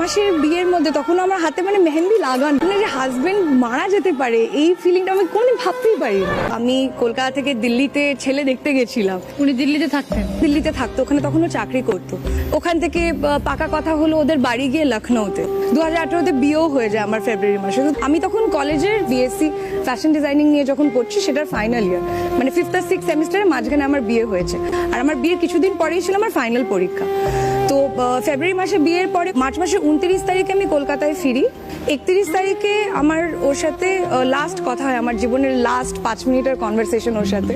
মাসের বিয়ের মধ্যে তখন আমার হাতে মানে মেহেন্দি লাগান। মানে যে হাজবেন্ড মারা যেতে পারে এই ফিলিংটা আমি কোনোদিন ভাবতেই পারি না। আমি কলকাতা থেকে দিল্লিতে ছেলে দেখতে গেছিলাম। উনি দিল্লিতে থাকতেন? দিল্লিতে থাকতো ওখানে তখনও চাকরি করতো। ওখান থেকে পাকা কথা হলো ওদের বাড়ি গিয়ে লখনৌতে। দু হাজার আঠারোতে বিয়েও হয়ে যায় আমার ফেব্রুয়ারি মাসে। আমি তখন কলেজের বিএসসি ফ্যাশন ডিজাইনিং নিয়ে যখন পড়ছি সেটার ফাইনাল ইয়ার মানে ফিফথ আর সিক্স সেমিস্টারের মাঝখানে আমার বিয়ে হয়েছে। আর আমার বিয়ের কিছুদিন পরেই ছিল আমার ফাইনাল পরীক্ষা। তো ফেব্রুয়ারি মাসে বিয়ের পরে মার্চ মাসের উনত্রিশ তারিখে আমি কলকাতায় ফিরি। একত্রিশ তারিখে আমার ওর সাথে লাস্ট কথা হয়, আমার জীবনের লাস্ট পাঁচ মিনিটের কনভারসেশন ওর সাথে।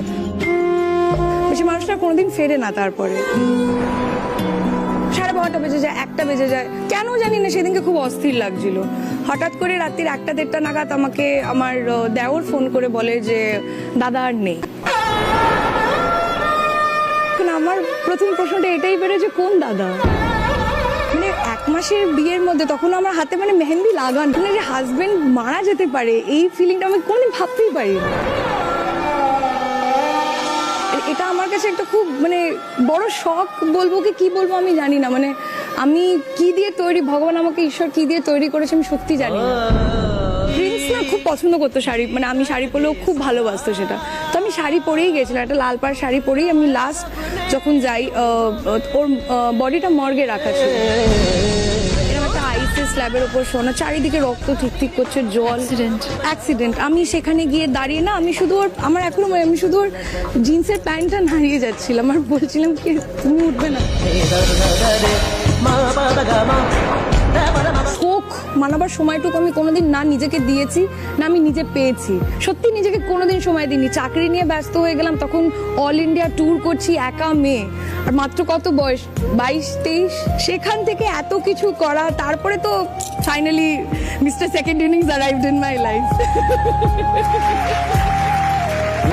বেশি মানুষটা কোনোদিন ফেরে না তারপরে। সাড়ে বারোটা বেজে যায়, একটা বেজে যায়। কেন জানি না, সেদিনকে খুব অস্থির লাগছিল। হঠাৎ করে রাত্রির একটা দেড়টা নাগাদ আমাকে আমার দেওর ফোন করে বলে যে, দাদা আর নেই। প্রথম প্রশ্নটা এটাই বেরোয় কোন দাদা? মানে এক মাসের বিয়ের মধ্যে তখন আমার হাতে মানে মেহেন্দি লাগান। মানে যে হাজবেন্ড মারা যেতে পারে, এই ফিলিংটা আমি কোনোদিন ভাবতেই পারি এটা আমার কাছে একটা খুব মানে বড় শখ বলব কি কি বলব আমি জানি না। মানে আমি কি দিয়ে তৈরি, ভগবান আমাকে ঈশ্বর কি দিয়ে তৈরি করেছে আমি সত্যি জানি না। খুব পছন্দ করতো শাড়ি। মানে আমি শাড়ি পরলেও খুব ভালোবাসতো সেটা। তো আমি শাড়ি পরেই গেছিলাম একটা লাল পাড় শাড়ি পরেই আমি লাস্ট যখন যাই ওর বডিটা মর্গে রাখা ছিল। আইসের স্ল্যাবের উপর শোনা চারিদিকে রক্ত ঠিক ঠিক করছে জল. অ্যাক্সিডেন্ট আমি সেখানে গিয়ে দাঁড়িয়ে না আমি শুধু ওর আমার এখনও মনে আমি শুধু ওর জিন্সের প্যান্টটা হারিয়ে যাচ্ছিলাম। আর বলছিলাম কি তুমি উঠবে না। মানাবার সময়টুকু আমি কোনোদিন না নিজেকে দিয়েছি, না আমি নিজে পেয়েছি। সত্যি নিজেকে কোনোদিন সময় দিইনি। চাকরি নিয়ে ব্যস্ত হয়ে গেলাম, তখন অল ইন্ডিয়া ট্যুর করছি একা মেয়ে। আর মাত্র কত বয়স? বাইশ, তেইশ? সেখান থেকে এত কিছু করা, তারপরে তো finally mister second innings arrived in my life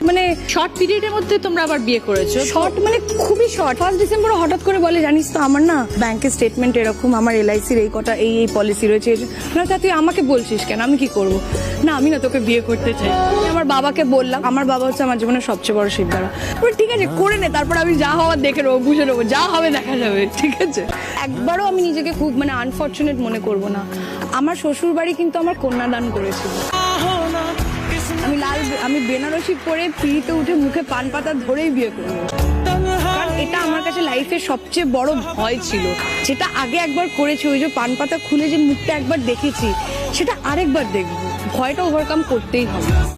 মানে শর্ট পিরিয়ডের মধ্যে তোমরা আবার বিয়ে করেছ শর্ট মানে খুবই শর্ট ফার্স্ট ডিসেম্বর হঠাৎ করে বলে জানিস তো আমার না ব্যাংকের স্টেটমেন্ট এরকম আমার এলআইসির এই কটা এই এই পলিসি রয়েছে। না তা তুই আমাকে বলছিস কেন? আমি কি করব? না আমি না তোকে বিয়ে করতে চাই। আমি আমার বাবাকে বললাম আমার বাবা হচ্ছে আমার জীবনের সবচেয়ে বড় শিকদারা ঠিক আছে করে নে তারপর আমি যা হওয়ার দেখে নেব বুঝে নেব যা হবে দেখা যাবে ঠিক আছে? একবারও আমি নিজেকে খুব মানে আনফর্চুনেট মনে করব না। আমার শ্বশুর বাড়ি কিন্তু আমার কন্যাদান করেছিল। আমি বেনারসি পরে পিড়িতে উঠে মুখে পান পাতা ধরেই বিয়ে করব। এটা আমার কাছে লাইফের সবচেয়ে বড় ভয় ছিল। যেটা আগে একবার করেছি, ওই যে পান পাতা খুলে যে মুখটা একবার দেখেছি, সেটা আরেকবার দেখব। ভয়টা ওভারকাম করতেই হবে।